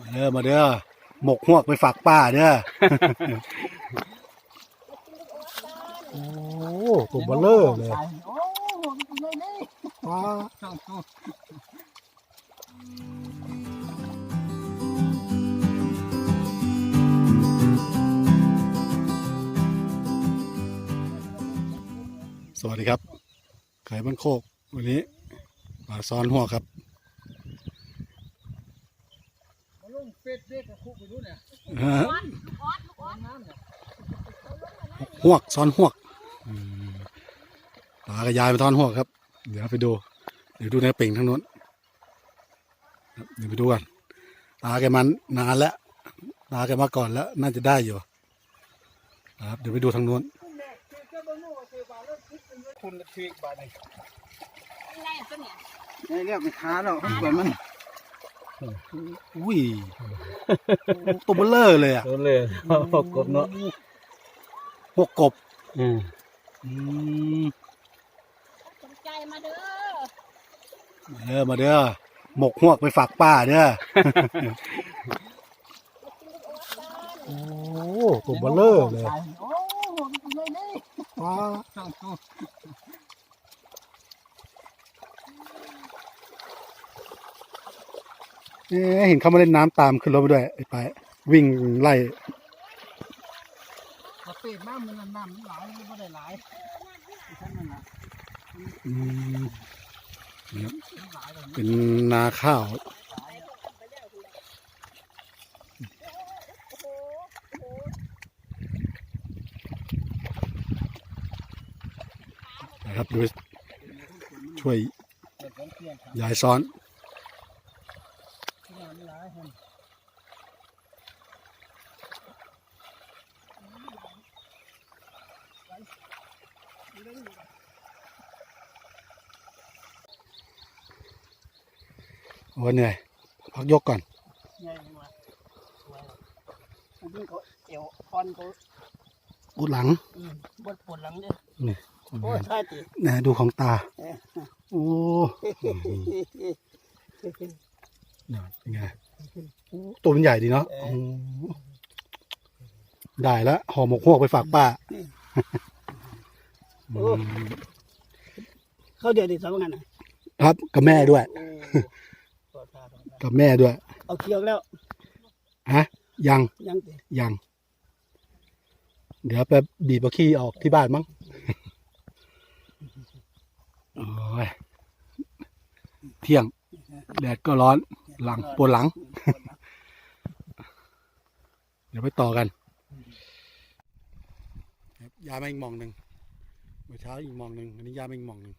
มาเด้อมาเด้อหมกหวกไปฝากป้าเด้อ โอ้ตัวเบลเลอร์เลยโอ้เลยนี่ว้าสวัสดีครับ ไข่บ้านโคก วันนี้ปลาซ้อนหัวครับ มาลง เฟซเด็กกับคุกไปรู้เนี่ยน้ำเนี่ยหวกซ้อนหวกอืมปลากระยายไปซ้อนหวกครับ เดี๋ยวไปดู เดี๋ยวดูในเป่งทั้งนู้นครับเดี๋ยวไปดูกันปลาแกมันนานแล้วปลาแกมาก่อนแล้ว น่าจะได้อยู่ครับ เดี๋ยวไปดูทางนู้นคุณเทกบาดนี่ไงตัวเนี่ย นี่เรียกไปค้าแล้วเหมือนมัน อุ้ยตัวเบลเลอร์เลยอะโดนเลยกบเนาะพวกกบอืมอืมสนใจมาเด้อมาเด้อมาเด้อหมกหวกไปฝากป้าเด้อโอ้ตัวเบลเลอร์เลยโอ้เลยนี่ว้า เอ๊ะเห็นเขามาเล่นน้ำตามขึ้นรถไปด้วยไอ้ไปวิ่งไล่กระเตะน้ำมันน้ำมันหลายไม่ได้หลายท่านนั่นน่ะอืมนี่ครับหลายเลยเป็นนาข้าวนะครับดูช่วยเด็กเที่ยงครับยายซ้อน ที่น้ำหลายคน โอ้เหนื่อย พักยกก่อนใหญ่มาอุ้งเขาเอวคอนเขาอุดหลังอืมบดปวดหลังเนี่ยนี่โอ้ใช่จีนะดูของตาเอ๊ะโอ้เนี่ยเป็นไงโอ้ตัวมันใหญ่ดีเนาะโอ้ได้แล้วห่อหมกหวกไปฝากป้าอืมเขาเดี๋ยวดิสองงานน่ะครับกับแม่ด้วย กับแม่ด้วย เอาเคี้ยวแล้วฮะยังยังติยัง เดี๋ยวไปบีบเอาขี้ออกที่บ้านมั้งโอ้ยเที่ยง แดดก็ร้อนหลังปวดหลัง เดี๋ยวไปต่อกันครับยามาอีกหมองหนึ่งเมื่อเช้าอีกหมองหนึ่งอันนี้ยามาอีกหมองหนึ่ง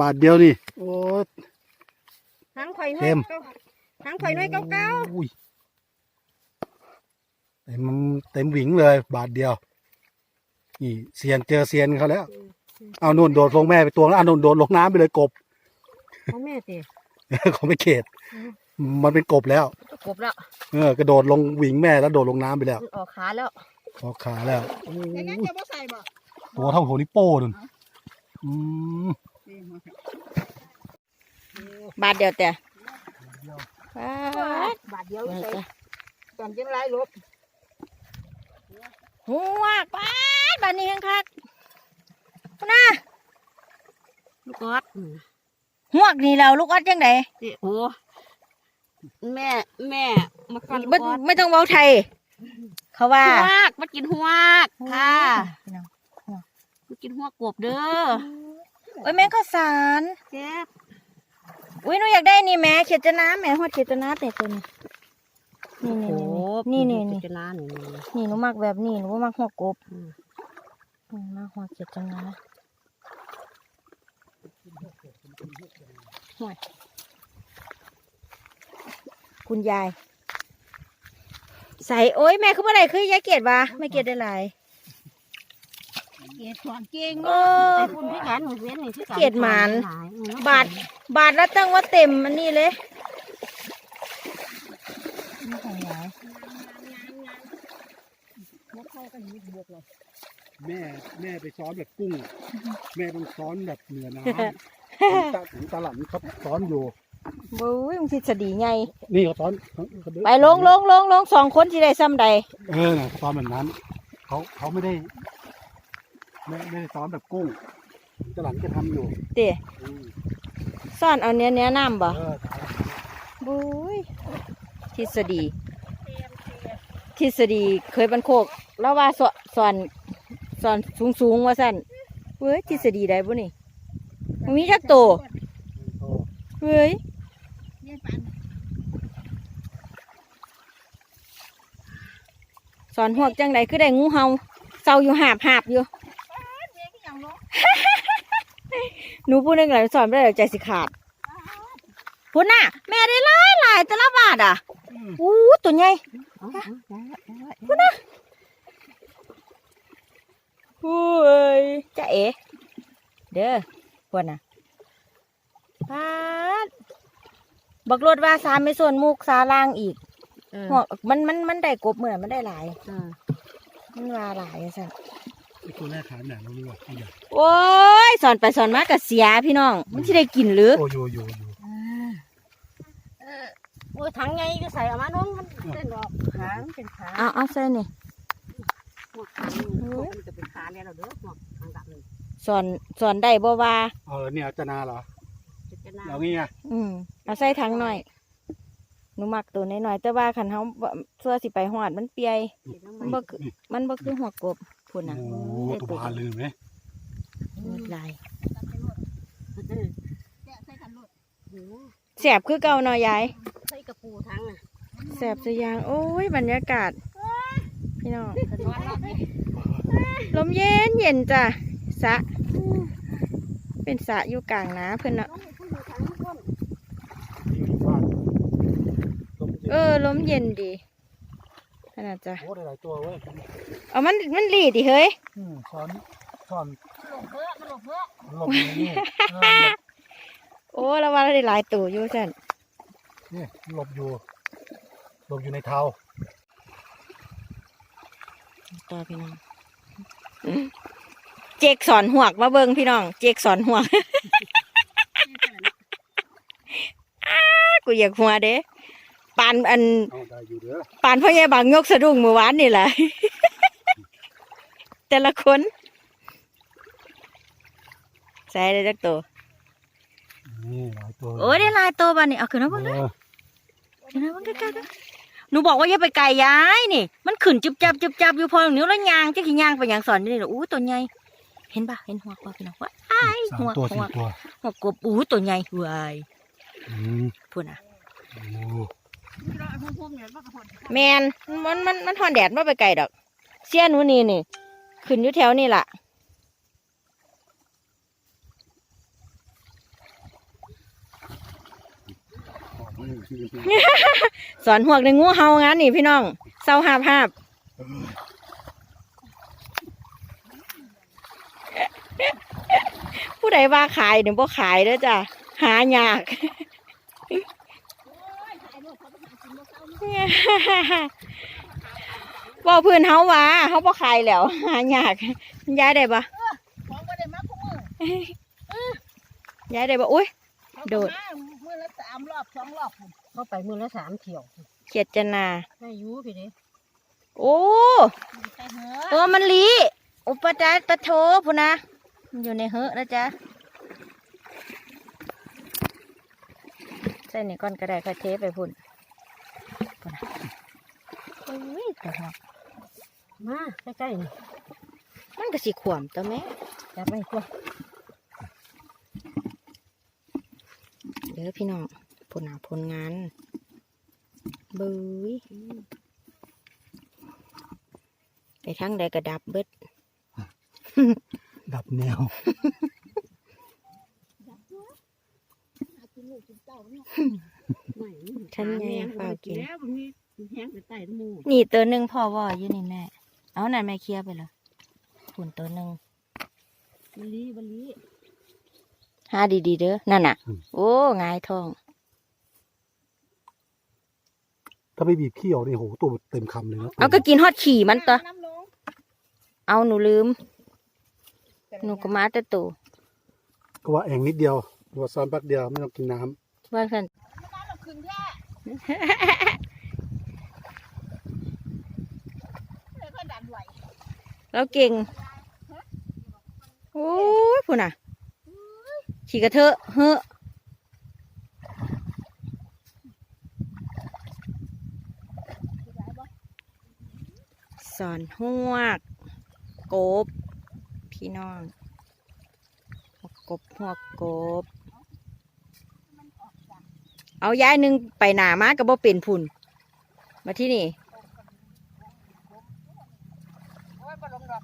บาทเดียวนี่ โอ้ย หางข่อยน้อยเต็มเก้าหางข่อยน้อยเก้าเก้าอุ้ยเต็มเต็มหวิงเลย บาทเดียว นี่เซียนเจอเซียนเขาแล้ว เอานุ่นโดดลงแม่ไปตัวแล้วเอานุ่นโดดลงน้ำไปเลยกบของแม่สิเขาไม่เขต มันเป็นกบแล้วกบแล้วเออกระโดดลงหวิงแม่แล้วโดดลงน้ำไปแล้วมันออกขาแล้วออกขาแล้วโอ้อย่างนั้นยจะบ่ใส่บ่ตัวเท่าหัวนิ้วโป้นุ่นอืม บาทเดียวแต่บาทบาทเดียวเดียวใส่แต่ตอนกินไรลบหัวกบาทบาทนี้ยังคักพุ่นนะลูกออดหัวกนี่แล้วลูกออดยังไงโอ้แม่แม่มาฟันไม่ไม่ต้องเว้าไทย เขาว่าหัวกมากินหัวกค่ะพี่น้องมากินหัวกบเด้อ โอ้ยแม่ข้าวสารเจ็บอุ้ยหนูอยากได้นี่แม่เขียดจะน้ำแม่หอดเขียดจะน้ำแต่ตัวนี้นี่นี่นี่นี่นี่จะนานนี่นี่หนูมักแบบนี้หนูบ่มักหัวกบอืมมักหัวเขียดจะน้ำห่วยคุณยาย ใส่โอ้ยแม่คือเมื่อไหร่คือยายเกียดวะไม่เกียดได้หลาย เจ็ดสอนเก่งเออแต่คุณพี่กันหนูเว้นนี่พี่กันเกลียดหมาน บาทบาทละตั้งว่าเต็มอันนี้เลยนี่ของยายมาเข้ากันนี่บวกเลยแม่แม่ไปซ้อนแบบกุ้งแม่ต้องซ้อนแบบเหนือน้ำตาถึงตาหลันเขาซ้อนอยู่ บุ้ยมันทฤษฎีไง นี่เขาซ้อนไปลงลงลงลงสองคนที่ได้ซ้ำใดเออน่ะซ้อนแบบนั้นเขาเขาไม่ได้ ไม่ไม่ได้ซ้อนแบบกุ้งตาหลันจะทำอยู่เตะอืมซ่อนเอาเนี้ยเนี้ยน้ำบ่ เออบุ้ยทฤษฎีทฤษฎีเคยบันโคก แล้วว่าสอนสอนสอนสูงสูงๆว่าสั่นเว้ยทฤษฎีได้บุนี่มันมีจักโตวโอ้เว้ยเรียนปันสอนหวกจังใดคือได้งูเห่าเศร้าอยู่หาบหาบอยู่ เด็กอย่างลง หนูพูดนึงหลายสอนไม่ได้เดี๋ยวใจสิขาดพุ่นน่ะ แม่ได้หลายหลายแต่ละบาทอะอู้ตัวใหญ่อุ้ยจะเอ๋เด้อพวกน่ะพาดบักรถว่าสามไม่ส่วนมุกสาลางอีกหัวมันมันมันได้กบเหมือนมันได้หลายมันว่าหลายอะสันไอ้ ตัวแรกขายไหนเรารู้ว่าที่ใหญ่โอ้ยสอนไปสอนมากับเสียพี่น้อง มันที่ได้กินหรือโอ้อยู่อยู่อยู่โอ้ยถังไงก็ใส่ออกมาน้องมันเป็นดอกหางเป็นขาเอาเอาใส่นี่หมวกขามันจะเป็นขาเนี่ยเราเด้อหมวกทางดับเลยสอนสอนได้บ่ว่าเออเนี่ยจะนาเหรอจะเป็นหน้าเอางี้ไงอืมเอาใส่ถังหน่อยหนูมักตัวน้อยๆแต่ว่าคันเฮาบ่เสื้อสิไปหอดมันเปียมันบ่คือมันบ่คือหัวกบ พุ่นน่ะโอ้โหได้ตัวบานลืมไหมมีลายแกะใส่กันรถแสบคือเก่าเนาะยายใส่กระปูทั้งอะแสบสยาง โอ้ยบรรยากาศ พี่น้องนอนรอบนี้ลมเย็นเย็นจ้ะสระเป็นสระอยู่กลางนาเพิ่นเนาะน้องผู้อยู่ทางต้นที่อยู่บ้านต้มเออลมเย็นดีข นาดจ้ะโอ้ได้หลายตัวเว้ยเอามันมันหลีดิเฮ้ยอืมช้อนช้อนหลงเพ้อมันหลงเพ้อหลบอยู่นี่เออโอ้แล้วว่าเราได้หลายตัวอยู่จันนี่หลบอยู่หลบอยู่ในเท้าต่อพี่น้องเจกสอนหวกมาเบิงพี่น้อง เจกสอนหวกอ้ากูอยากหัวเด้ ปานอันเอาได้อยู่เด้อปานพ่อใหญ่บางยกสะดุ้งเมื่อวานนี่แหละ แต่ละคน ใส่ได้จักตัวนี่หลายตัวโอ้ยได้หลายตัวบ้านนี่เอาขึ้นมาเบิ่งเอเด้ออขึ้นมาเบิ่งใกล้ๆเด้อหนูบอกว่าอย่าไปไกลย้ายนี่ มันขึ้นจุบจับจุบจับอยู่พอนิ้วแล้วยางจะขี้ยางไปยางสอนนี่เหรออู้ตัวใหญ่เห็นปะเห็นหัวปะพี่น้องว่าอ้ายสามหัวตัวหัสี่วตัวหัวกบอู้ตัวใหญ่เว้ยอืมพูดนะโอ้ นี่เราเอาพุ่มๆเนี่ยมันก็หดแมนมันมันมันหอนแดดไม่ไปไกลดอก เสี้ยหนูนี่นี่ ขึ้นอยู่แถวนี่ล่ะสอนหวกในงูเห่างั้นนี่พี่น้องเศร้าหาบหาบผู้ใดว่าขายเนี่ยบ่ขายเด้อจ้ะหายาก ว่าเพื่อนเฮาว่าเฮาบ่ขายแล้วหายากย้ายได้ปะของบ่ได้มาคู่มือย้ายได้ปะอุ้ยเขาโดดก็มามือละสามรอบสองรอบพุ่นเข้าไปมือละสามเที่ยวเขียดจะนาได้อยูพี่เด้โอ้ใส่เหอะโอ้มันลีอุปจาตะโถพุ่นนะมันอยู่ในเหอะแล้วจ้ะใส่นี่ก่อนก็ได้ค่อยเทไปพุ่น พุ่นนะโอ้ยแต่หัวมาใกล้ๆนี่มันก็สิขวมตัวแม่จับไปตัวเด้อพี่น้องผลหาผลงานเบุยไปทางใดก็ดับเบิด ดับแนวหากินลูกกินเต้าเนาะไม่ ฉันยังเปล่ากินแล้วมันมีแห้งไปใต้หมูนี่ตัวหนึ่งพอว่าอยู่นี่แม่ เอาไหนนแม่เคลียร์ไปเลยผุนตัวหนึ่งบัลลีบัลลีหาดีๆเด้อ นั่นน่ะ โอ้งายทอง ถ้าไม่บีบขี้ออกนี่โหตัวเต็มคำเลยนะเอาก็กินฮอดขี่มันตัวน้ำลงเอาหนูลืม หนูก็มาแต่ตัวก็ว่าแองนิดเดียวตัวซ้อนแป๊บเดียวไม่ต้องกินน้ำว่ากันน้ำเรา ขึ้นแค่เลยก็ดันไหวแล้วเก่ง โอ้ยพูน่ะ ขี่กระเทอะเฮอะสอนหวก กบ พี่น้องหวกกบหวกกบ เอาย้ายหนึ่งไปหนามากับบ่เป็นพุ่น มาที่นี่โอ้ยปลงดอก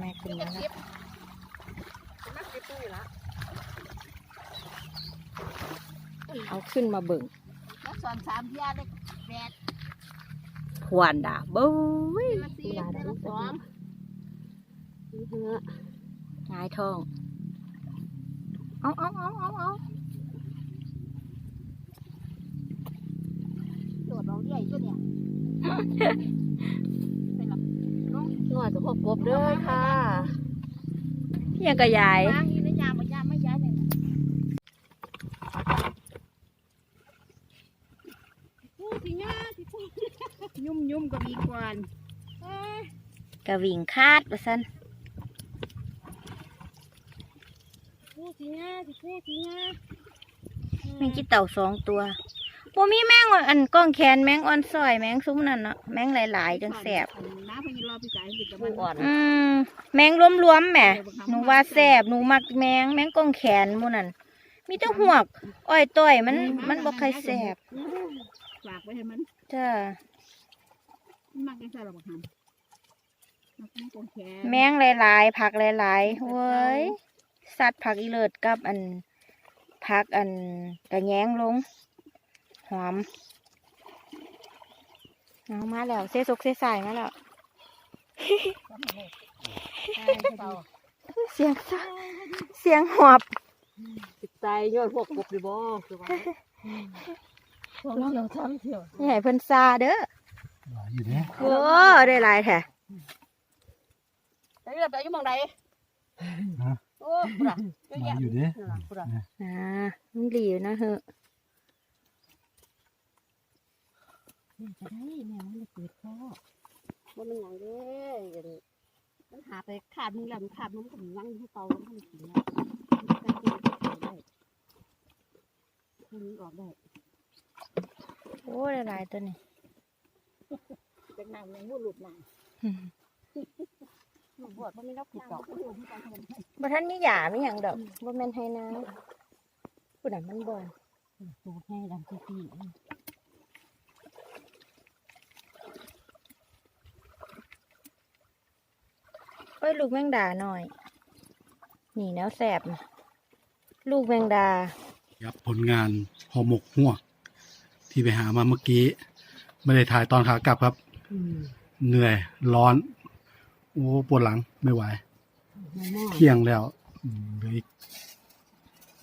แม่ขึ้นนี่มาก็แล้วเก็บนักเก็บตู้อยู่ละเอาขึ้นมาเบิ่งแล้วสอนสามเที่ยได้แปดขวานด่าเบ้ย เถอะงายทอง เอาเอาเอาเอาเอาโดดเราเรื่อยตัวเนี่ยเป็นหรอน้องหน่อยกับพวกกบเด้อค่ะเพียงกระยายวางอีนะยามมายามไม่ย้ายเลยนะพูดสิง่าสิพูดยุ่มยุ่มก็มีกวนเอ้ยกระวิ่งคาดว่าสัน พูดสิง่าสิพูดสิง่าแมงกี้เต่าสองตัวบ่มีแมงอันก้องแขนแมงอ่อนซอยแมงซุ้มนั่นเนาะแมงหลายๆจังแสบน้าพญรอพี่สายติดกับมันอ่อนอืมแมงรวมๆแหมหนูว่าแสบหนูมักแมงแมงก้องแขนหมูนั่นมีแต่หวกอ้อยต้อยมันมันบ่ใครแสบฝากไว้ให้มันจ้ามักกันใส่หรอกครับมักแม่กงแขนแมงหลายๆผักหลายๆเว้ย สัตว์ผักอีเลิศกับอันผักอันกระแยงลง หอมเอามาแล้วเสซกเสสายมาแล้วเสียงซะเสียงหอบติดใจย้อนพวกกบดิบ่คือว่าพวกเราทำเที่ยวนี่ให้เพิ่นซาเด้ออยู่เนี่ยโอ้ได้หลายแท้แต่เรื่องแต่อยู่หมองใดโอ้ปะเยอะแยะอยู่เนี่ยนั่นล่ะปะอ่ามันดีอยู่นะเฮ้อะจะได้แม่มันเลยเปิดพ่อว่ามันหยังเด้อย่างนี้มันหาไปขาดมึงแล้วมันขาดมึงก็มันนั่งให้เตาแล้วมันกินแล้วมันก็กินได้มันออกได้โอ้ได้หลายตัวนี่เป็นน้ำยังวุ่นหลุดน้ำห ลุดบวชมันไม่รับผิดดอกบ่ทันมีหยามีหยังดอกบ่แม่นให้นาผู้นั้นมันบ่อนสูตรให้ดังที่พี่โอ้ยลูกแมงดาหน่อย นี่แนวแสบนะลูกแมงดา ครับผลงานห่อหมกหัวกที่ไปหามาเมื่อกี้ ไม่ได้ถ่ายตอนขากลับครับ เหนื่อยร้อน โอ้ปวดหลังไม่ไหวเที่ยงแล้วอืมเหลยอีก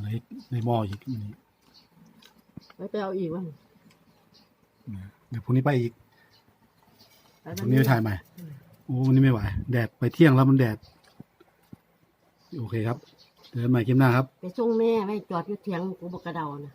เหลยในหม้ออีกวันนี้ไปไปเอาอีกวะนะเดี๋ยวพรุ่งนี้ไปอีกพรุ่งนี้ไปถ่ายใหม่โอ้วันนี้ไม่ไหวแดดไปเที่ยงแล้วมันแดด โอเคครับเจอกันใหม่คลิปหน้าครับ ไปส่งแม่ไม่จอดอยู่เถียงกูบอกกระเดานะ